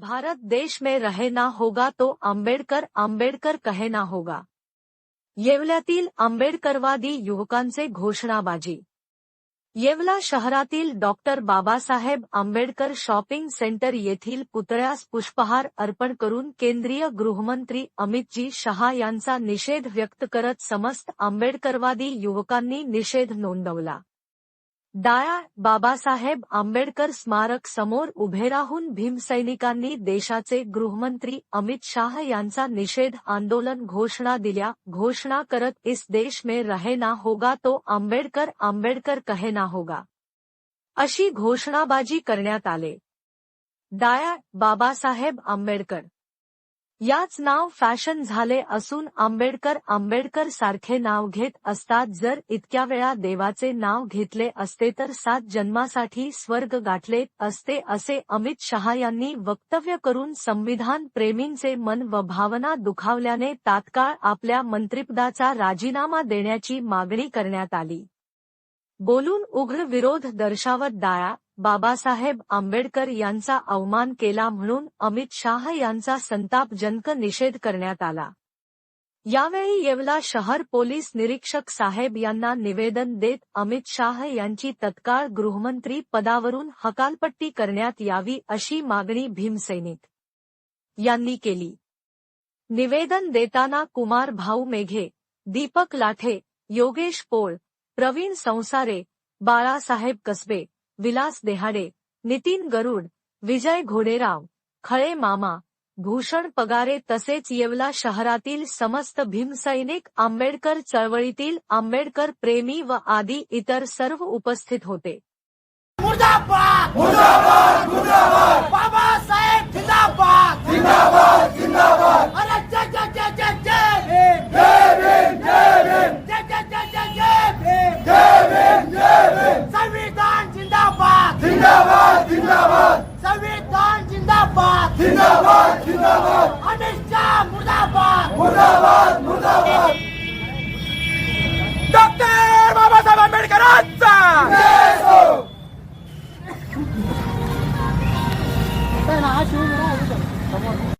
भारत देश में रहना होगा तो आंबेडकर आंबेडकर कहना होगा। येवल्यातील आंबेडकरवादी युवकांचे घोषणाबाजी। येवला शहरातील doctor Babasaheb Ambedkar shopping centre येथील पुतळ्यास पुष्पहार अर्पण करून केंद्रीय गृहमंत्री अमितजी शहा यांचा निषेध व्यक्त करत समस्त आंबेडकरवादी युवकांनी निषेध नोंदवला. डाया बाबासाहेब आंबेडकर स्मारक समोर उभे राहून भीमसैनिकांनी देशाचे गृहमंत्री अमित शाह यांचा निषेध आंदोलन घोषणा दिल्या. घोषणा करत इस देश में रहना होगा तो आंबेडकर आंबेडकर कहना होगा. अशी घोषणाबाजी करण्यात आले. डाया बाबासाहेब आंबेडकर याच नाव फॅशन झाले असून आंबेडकर आंबेडकर सारखे नाव घेत असतात. जर इतक्या वेळा देवाचे नाव घेतले असते तर सात जन्मासाठी स्वर्ग गाठले असते असे अमित शहा यांनी वक्तव्य करून संविधान प्रेमींचे मन व भावना दुखावल्याने तात्काळ आपल्या मंत्रिपदाचा राजीनामा देण्याची मागणी करण्यात आली. बोलून उग्र विरोध दर्शावत डाळा बाबासाहेब आंबेडकर यांचा अवमान केला म्हणून अमित शाह यांचा संतापजनक निषेध करण्यात आला. यावेळी येवला शहर पोलीस निरीक्षक साहेब यांना निवेदन देत अमित शाह यांची तत्काळ गृहमंत्री पदावरून हकालपट्टी करण्यात यावी अशी मागणी भीमसैनिक यांनी केली. निवेदन देताना कुमार भाऊ मेघे, दीपक लाठे, योगेश पोळ, प्रवीण संसारे, बाळासाहेब कसबे विलास देहाडे नितीन गरुड विजय घोडेराव खळे मामा भूषण पगारे तसेच येवला शहरातील समस्त भीमसैनिक आंबेडकर चळवळीतील आंबेडकर प्रेमी व आदी इतर सर्व उपस्थित होते. जिंदाबाद जिंदाबाद. संविधान जिंदाबाद. जिंदाबाद जिंदाबाद. अमित शाह मुर्दाबाद. मुर्दाबाद मुर्दाबाद. डॉक्टर बाबासाहेब आंबेडकरांचा जय हो हा शिव